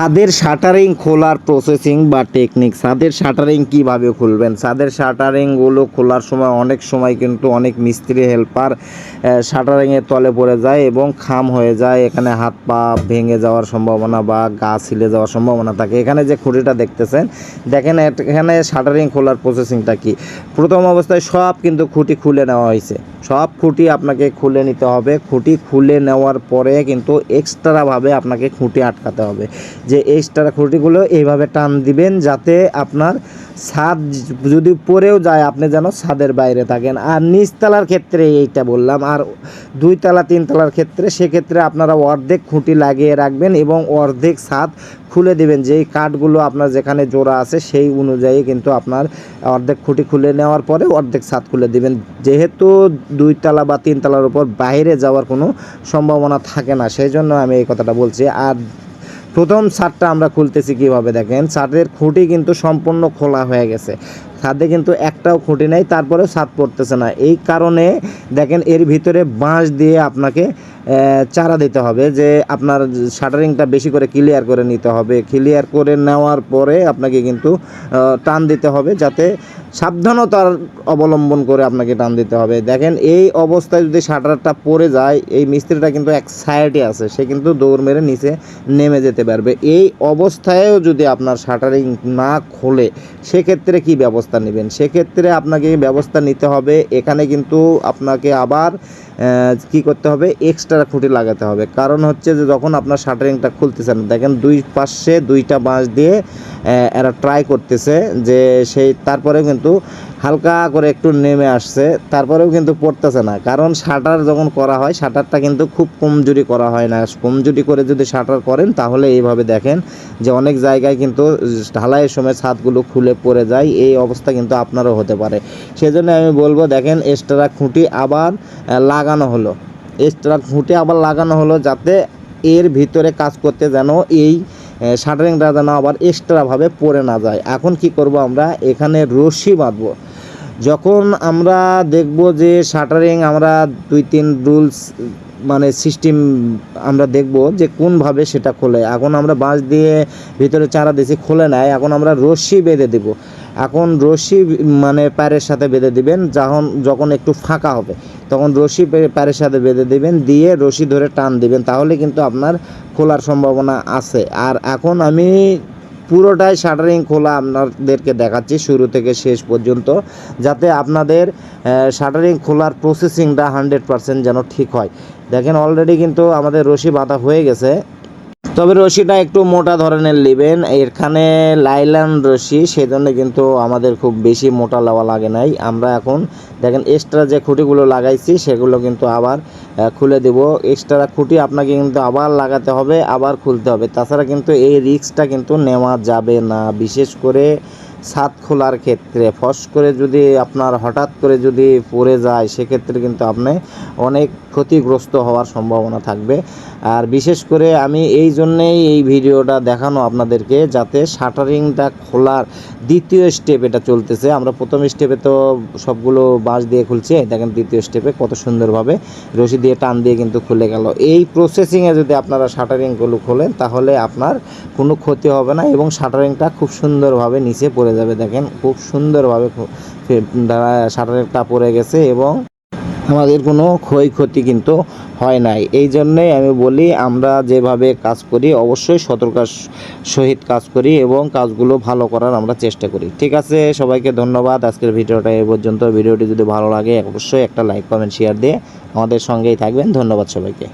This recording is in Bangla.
ছাদের শাটারিং খোলার প্রসেসিং বা টেকনিক ছাদের শাটারিং কীভাবে খুলবেন? ছাদের শাটারিংগুলো খোলার সময় অনেক সময় কিন্তু অনেক মিস্ত্রি হেল্পার শাটারিংয়ের তলে পড়ে যায় এবং খাম হয়ে যায়। এখানে হাত পা ভেঙে যাওয়ার সম্ভাবনা বা গা ছিলে যাওয়ার সম্ভাবনা থাকে। এখানে যে খুঁটিটা দেখতেছেন, দেখেন এখানে শাটারিং খোলার প্রসেসিংটা কি? প্রথম অবস্থায় সব কিন্তু খুঁটি খুলে নেওয়া হয়েছে। সব খুঁটি আপনাকে খুলে নিতে হবে। খুঁটি খুলে নেওয়ার পরে কিন্তু এক্সট্রাভাবে আপনাকে খুঁটি আটকাতে হবে। যে এই স্টার খুঁটিগুলো এইভাবে টান দিবেন যাতে আপনার ছাদ যদি পরেও যায়, আপনি যেন ছাদের বাইরে থাকেন। আর নিচতলার ক্ষেত্রে এইটা বললাম, আর দুই তলা, তিন তলার ক্ষেত্রে সেক্ষেত্রে আপনারা অর্ধেক খুঁটি লাগিয়ে রাখবেন এবং অর্ধেক ছাদ খুলে দেবেন। যেই কাঠগুলো আপনার যেখানে জোড়া আছে, সেই অনুযায়ী কিন্তু আপনার অর্ধেক খুঁটি খুলে নেওয়ার পরে অর্ধেক ছাদ খুলে দিবেন। যেহেতু দুই তলা বা তিন তলার উপর বাইরে যাওয়ার কোনো সম্ভাবনা থাকে না, সেই জন্য আমি এই কথাটা বলছি। আর প্রথম ছাদটা আমরা খুলতেছি কীভাবে দেখেন? ছাদের খুঁটি কিন্তু সম্পূর্ণ খোলা হয়ে গেছে। ছাদে কিন্তু একটাও খুঁটি নেই, তারপরেও ছাদ পড়তেছে না। এই কারণে দেখেন এর ভিতরে বাঁশ দিয়ে আপনাকে চারা দিতে হবে যে আপনার শাটারিংটা বেশি করে ক্লিয়ার করে নিতে হবে। ক্লিয়ার করে নেওয়ার পরে আপনাকে কিন্তু টান দিতে হবে যাতে সাবধানতার অবলম্বন করে আপনাকে টান দিতে হবে। দেখেন এই অবস্থায় যদি শাটারটা পড়ে যায়, এই মিস্ত্রিটা কিন্তু এক সাইডে আছে, সে কিন্তু দৌড় মেরে নিচে নেমে যেতে পারবে। এই অবস্থায়ও যদি আপনার শাটারিং না খোলে, সেক্ষেত্রে কি ব্যবস্থা নেবেন। সেক্ষেত্রে আপনাকে ব্যবস্থা নিতে হবে। এখানে কিন্তু আপনাকে আবার কি করতে হবে? এক্সট্রা খুঁটি লাগাতে হবে। কারণ হচ্ছে যে যখন আপনার শাটারিংটা খুলতেছেন দেখেন দুই পাশে দুইটা বাঁশ দিয়ে এরা ট্রাই করতেছে যে সেই তারপরেও কিন্তু হালকা করে একটু নেমে আসছে তারপরেও কিন্তু পড়তেছে না। কারণ শাটার যখন করা হয় শাটারটা কিন্তু খুব কমজোরি করা হয় না। কমজোরি করে যদি শাটার করেন তাহলে এইভাবে দেখেন যে অনেক জায়গায় কিন্তু ঢালাইয়ের সময় ছাদগুলো খুলে পড়ে যায় এই অবস্থা কিন্তু আপনারও হতে পারে। সেজন্য আমি বলব দেখেন এক্সট্রা খুঁটি আবার আহ, লাগানো হলো। এক্সট্রা খুঁটে আবার লাগানো হলো যাতে এর ভিতরে কাজ করতে যেন এই শাটারিংটা যেন আবার এক্সট্রাভাবে পড়ে না যায়। এখন কি করব আমরা? এখানে রশি বাঁধবো। যখন আমরা দেখব যে শাটারিং আমরা দুই তিন রুলস মানে সিস্টেম আমরা দেখব যে কোনভাবে সেটা খোলে। এখন আমরা বাঁশ দিয়ে ভিতরে চারা দিয়েছি, খোলে নাই। এখন আমরা রশি বেঁধে দেব। এখন রশি মানে প্যারের সাথে বেঁধে দিবেন, যখন যখন একটু ফাঁকা হবে। তখন রশি প্যারের সাথে বেঁধে দিবেন, দিয়ে রশি ধরে টান দিবেন। তাহলে কিন্তু আপনার খোলার সম্ভাবনা আছে। আর এখন আমি পুরোটাই শাটারিং খোলা আপনাদেরকে দেখাচ্ছি শুরু থেকে শেষ পর্যন্ত, যাতে আপনাদের শাটারিং খোলার প্রসেসিংটা হান্ড্রেড পারসেন্ট যেন ঠিক হয়। দেখেন অলরেডি কিন্তু আমাদের রশি বাঁধা হয়ে গেছে। তবে রশিটা একটু মোটা ধরনের নেবেন। এখানে লাইলান রশি সেই জন্য কিন্তু আমাদের খুব বেশি মোটা লওয়া লাগে নাই। আমরা এখন দেখেন এক্সট্রা যে খুঁটিগুলো লাগাইছি, সেগুলো কিন্তু আবার খুলে দেব। এক্সট্রা খুঁটি আপনাকে কিন্তু আবার লাগাতে হবে, আবার খুলতে হবে। তাছাড়া কিন্তু এই রিক্সটা কিন্তু নেওয়া যাবে না। বিশেষ করে ছাদ খোলার ক্ষেত্রে ফস করে যদি আপনার হঠাৎ করে যদি পড়ে যায়, সেক্ষেত্রে কিন্তু আপনি অনেক ক্ষতিগ্রস্ত হওয়ার সম্ভাবনা থাকবে। আর বিশেষ করে আমি এই জন্যেই এই ভিডিওটা দেখানো আপনাদেরকে, যাতে শাটারিংটা খোলার দ্বিতীয় স্টেপ এটা চলতেছে। আমরা প্রথম স্টেপে তো সবগুলো বাঁশ দিয়ে খুলছি দেখেন দ্বিতীয় স্টেপে কত সুন্দরভাবে রশি দিয়ে টান দিয়ে কিন্তু খুলে গেল। এই প্রসেসিংয়ে যদি আপনারা শাটারিংগুলো খোলেন, তাহলে আপনার কোনো ক্ষতি হবে না এবং শাটারিংটা খুব সুন্দরভাবে নিচে পড়ে যাবে দেখেন, খুব সুন্দরভাবে শাটারিংটা পড়ে গেছে এবং আমাদের কোনো ক্ষয়ক্ষতি কিন্তু হয় নাই। এই জন্যেই আমি বলি, আমরা যেভাবে কাজ করি, অবশ্যই সতর্কার সহিত কাজ করি এবং কাজগুলো ভালো করার আমরা চেষ্টা করি। ঠিক আছে, সবাইকে ধন্যবাদ। আজকের ভিডিওটা এই পর্যন্ত। ভিডিওটি যদি ভালো লাগে, অবশ্যই একটা লাইক, কমেন্ট, শেয়ার দিয়ে আমাদের সঙ্গেই থাকবেন। ধন্যবাদ সবাইকে।